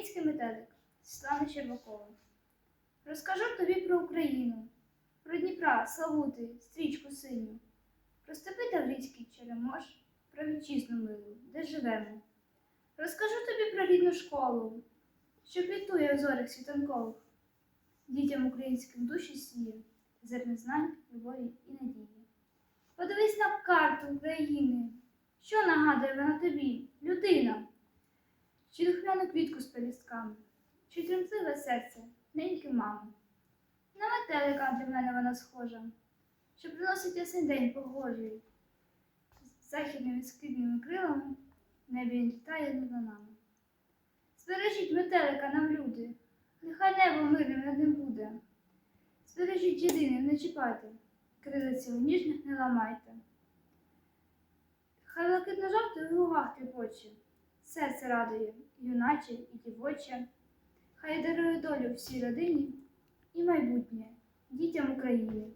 Український метелик Світлана Щербакова. Розкажу тобі про Україну, про Дніпра, Славути, стрічку синю, про степи Таврійський черемош, про вітчизну милу, де живемо. Розкажу тобі про рідну школу, що квітує в зорях світанкових, дітям українським душі сіє, зерне знань, любові і надії. Подивись на карту України, що нагадує вона тобі, людина, квітку з пелюстками, чи тремтливе серце неньки мами. На метелика для мене вона схожа, що приносить ясний день погожий. З західними скидними крилами в небі він літає над нами. Збережіть метелика нам, люди, нехай небо мирним ним буде. Збережіть єдине, не чіпайте, крилиці у ніжних не ламайте. Хай блакитно жовтий у лугах тріпоче, серце радує, юначе і дівоче, хай дарує долю всій родині і майбутнє дітям України.